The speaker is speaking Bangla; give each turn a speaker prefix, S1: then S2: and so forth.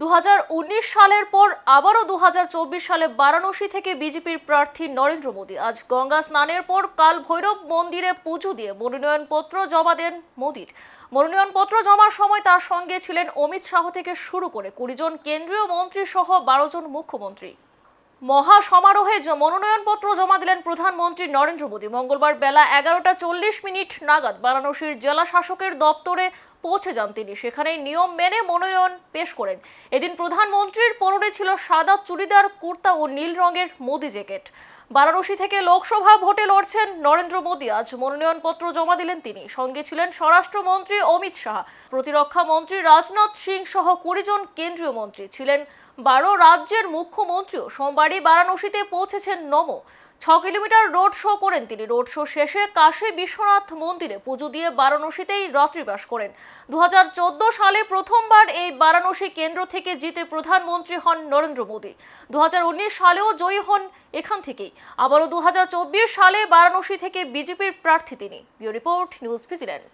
S1: দু হাজার উনিশ সালের পর আবারও দু হাজার চব্বিশ সালে বারাণসী থেকে বিজেপির প্রার্থী নরেন্দ্র মোদী। আজ গঙ্গা স্নানের পর কাল ভৈরব মন্দিরে পুজো দিয়ে মনোনয়নপত্র জমা দেন মোদীর। মনোনয়নপত্র জমার সময় তার সঙ্গে ছিলেন অমিত শাহ থেকে শুরু করে কুড়ি জন কেন্দ্রীয় মন্ত্রী সহ বারো জন মুখ্যমন্ত্রী। মহা সমারোহে মনোনয়নপত্র জমা দিলেন প্রধানমন্ত্রী নরেন্দ্র মোদী। মঙ্গলবার বেলা এগারোটা চল্লিশ মিনিট নাগাদ বারাণসীর জেলা শাসকের দপ্তরে পৌঁছে যান তিনি। সেখানে নিয়ম মেনে মনোনয়ন পেশ করেন। এদিন প্রধানমন্ত্রীর পরনে ছিল সাদা চুড়িদার, কুর্তা ও নীল রঙের মোদি জ্যাকেট। বারাণসী থেকে লোকসভা ভোটে লড়ছেন নরেন্দ্র মোদী। আজ মনোনয়নপত্র জমা দিলেন তিনি। সঙ্গে ছিলেন স্বরাষ্ট্রমন্ত্রী অমিত শাহ। প্রতিরক্ষা মন্ত্রী রাজনাথ সিং সহ কুড়ি জন কেন্দ্রীয় মন্ত্রী ছিলেন। বারো রাজ্যের মুখ্যমন্ত্রীও সোমবারই বারাণসীতে পৌঁছেছেন নমো। ছ কিলোমিটার রোড শো করেন তিনি। রোড শো শেষে কাশী বিশ্বনাথ মন্দিরে পুজো দিয়ে বারাণসীতেই রাত্রিবাস করেন। দু হাজার চোদ্দ সালে প্রথমবার এই বারাণসী কেন্দ্র থেকে জিতে প্রধানমন্ত্রী হন নরেন্দ্র মোদী। দু হাজার উনিশ সালেও জয়ী হন এখান থেকেই। আবারও দু হাজার চব্বিশ সালে বারাণসী থেকে বিজেপির প্রার্থী তিনি। Bureau report, news vigilant.